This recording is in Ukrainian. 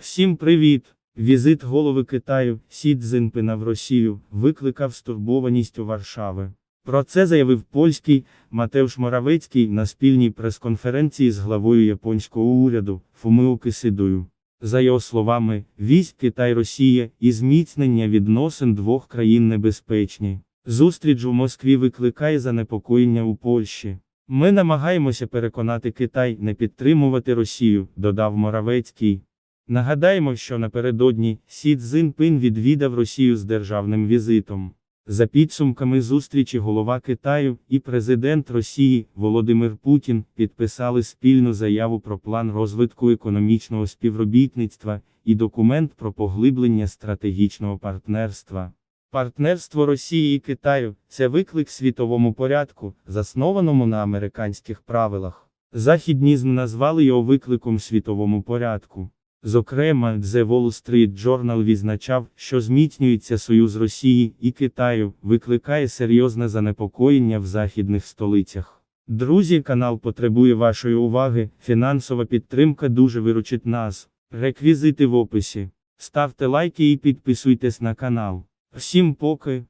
Всім привіт! Візит голови Китаю Сі Цзіньпина в Росію викликав стурбованість у Варшави. Про це заявив польський Матеуш Моравецький на спільній прес-конференції з главою японського уряду Фумио Кисидою. За його словами, вісь Китай-Росія і зміцнення відносин двох країн небезпечні. Зустріч у Москві викликає занепокоєння у Польщі. Ми намагаємося переконати Китай не підтримувати Росію, додав Моравецький. Нагадаємо, що напередодні Сі Цзиньпин відвідав Росію з державним візитом. За підсумками зустрічі голова Китаю і президент Росії Володимир Путін підписали спільну заяву про план розвитку економічного співробітництва і документ про поглиблення стратегічного партнерства. Партнерство Росії і Китаю це виклик світовому порядку, заснованому на американських правилах. Західні ЗМ назвали його викликом світовому порядку. Зокрема, The Wall Street Journal відзначав, що зміцнюється союз Росії і Китаю, викликає серйозне занепокоєння в західних столицях. Друзі, канал потребує вашої уваги, фінансова підтримка дуже виручить нас. Реквізити в описі. Ставте лайки і підписуйтесь на канал. Всім поки.